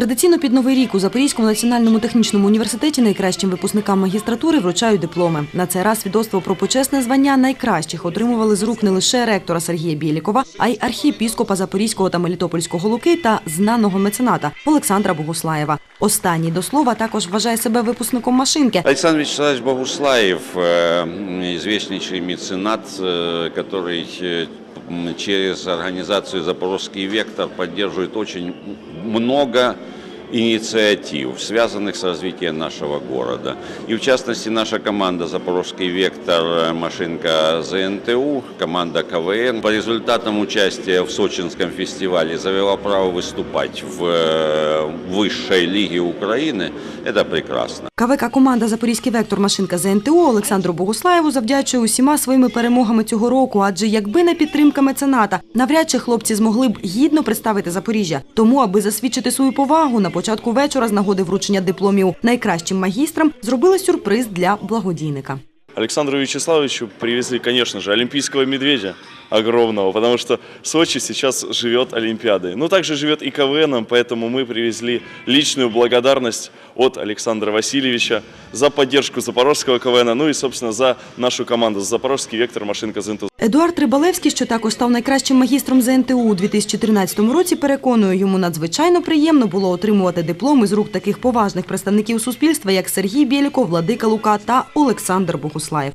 Традиційно під новий рік у Запорізькому національному технічному університеті найкращим випускникам магістратури вручають дипломи. На цей раз свідоцтво про почесне звання найкращих отримували з рук не лише ректора Сергія Білікова, а й архієпіскопа Запорізького та Мелітопольського Луки та знаного мецената Олександра Богуслаєва. Останній до слова також вважає себе випускником машинки. Александр Вячеславович Богуслаев, э, известнейший меценат, э, который э, м, через организацию «Запорожский вектор» поддерживает очень много инициатив, связанных с развитием нашего города. И в частности наша команда «Запорожский вектор», э, машинка ЗНТУ, команда КВН по результатам участия в Сочинском фестивале завела право выступать в э, высшей лиге Украины. Это прекрасно. КВК команда Запорізький вектор машинка ЗНТУ Олександру Богуслаєву завдячує усіма своїми перемогами цього року. Адже якби не підтримка мецената, навряд чи хлопці змогли б гідно представити Запоріжжя. Тому, аби засвідчити свою повагу, на початку вечора з нагоди вручення дипломів найкращим магістрам зробили сюрприз для благодійника. Александру Вячеславовичу привезли, конечно же, олімпійського медведя огромного, потому что Сочи сейчас живет Олимпиадой. Ну, также живет и КВНом, поэтому мы привезли личную благодарность от Александра Васильевича за поддержку запорожского КВН, ну и, собственно, за нашу команду «Запорожский вектор машинка ЗНТУ». Едуард Рибалевський, що також став найкращим магістром ЗНТУ у 2013 році, переконує, йому надзвичайно приємно було отримувати дипломи з рук таких поважних представників суспільства, як Сергій Біліков, Владика Лука та Олександр Богуслаєв.